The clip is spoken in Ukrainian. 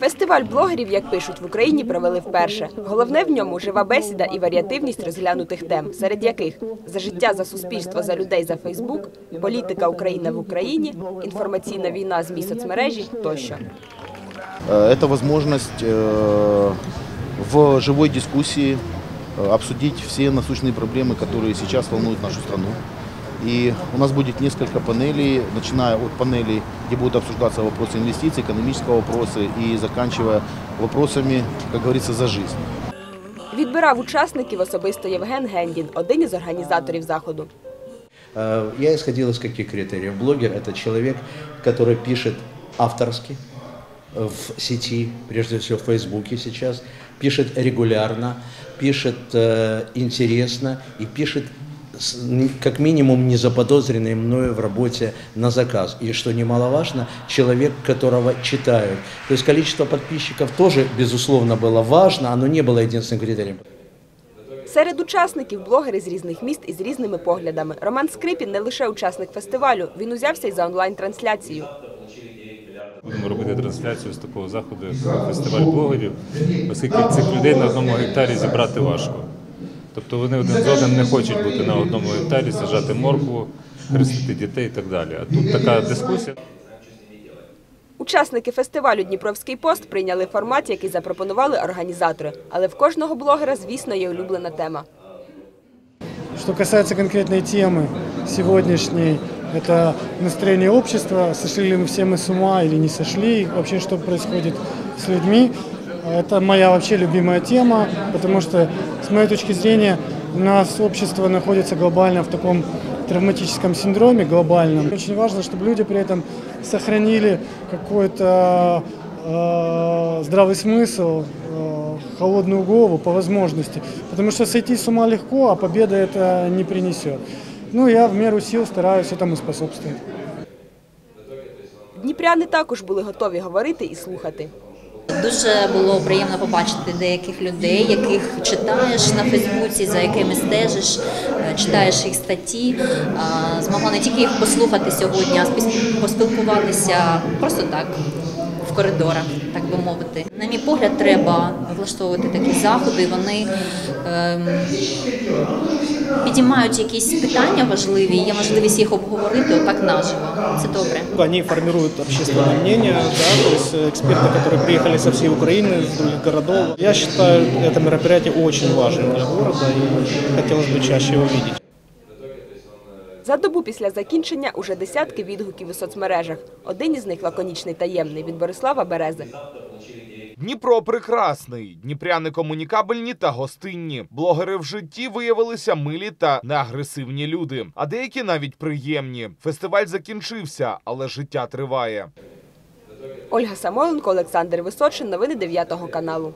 Фестиваль блогерів, як пишуть, в Україні провели вперше. Головне в ньому жива бесіда і варіативність розглянутих тем, серед яких за життя, за суспільство, за людей, за Фейсбук, політика Україна в Україні, інформаційна війна, змі соцмережі тощо. Э, Это возможность э, в живой дискуссии э, обсудить все насущные проблемы, которые сейчас волнуют нашу страну. И у нас будет несколько панелей, начиная от панелей, где будут обсуждаться вопросы инвестиций, экономического вопроса и заканчивая вопросами, как говорится, за жизнь. Відбирав учасників особисто Євген Гендін, один із організаторів заходу. Э, Я исходил из каких критериев? Блогер – это человек, который пишет авторски э, в сети, прежде всего в Фейсбуке сейчас, пишет регулярно, пишет э, интересно и пишет с- н- как минимум не заподозренный мною в работе на заказ. И что немаловажно, человек, которого читают. То есть количество подписчиков тоже, безусловно, было важно, оно не было единственным критерием. Серед учасників блогери з різних міст і з різними поглядами. Роман Скрипін не лише учасник фестивалю, він узявся й за онлайн-трансляцію. Будемо робити трансляцію з такого заходу, як фестиваль блогерів, оскільки цих людей на одному гектарі зібрати важко. Тобто вони один з одним не хочуть бути на одному гектарі, сажати моркву, хрестити дітей і так далі. А тут така дискусія. Учасники фестивалю Дніпровський пост прийняли формат, який запропонували організатори. Але в кожного блогера, звісно, є улюблена тема. Что касается конкретной темы сегодняшней, это настроение общества, сошли ли мы все мы с ума или не сошли, вообще что происходит с людьми. Это моя вообще любимая тема, потому что, с моей точки зрения, у нас общество находится глобально в таком травматическом синдроме глобальном. Очень важно, чтобы люди при этом сохранили какой-то э, здравый смысл, э, холодную голову по возможности. Потому что сойти с ума легко, а победа это не принесет. Ну, я в меру сил стараюсь этому способствовать. Дніпряни також були готові говорити і слухати. Дуже було приємно побачити деяких людей, яких читаєш на Фейсбуці, за якими стежиш, е, читаєш їх статті. А, Змогла не тільки їх послухати сьогодні, а поспілкуватися просто так В коридорах, так би мовити. На мій погляд, треба влаштовувати такі заходи. Вони ем, підіймають якісь питання важливі, є можливість їх обговорити отак наживо. Це добре. Они формируют общественное мнение, да, то есть э, эксперты, которые приехали со всей Украины, с других городов. Я считаю это мероприятие очень важным для города и хотелось бы чаще его видеть. За добу після закінчення уже десятки відгуків у соцмережах. Один із них лаконічний таємний від Борислава Берези. Дніпро прекрасний, дніпряни комунікабельні та гостинні. Блогери в житті виявилися милі та неагресивні люди, а деякі навіть приємні. Фестиваль закінчився, але життя триває. Ольга Самойленко, Олександр Височин. Новини 9 каналу.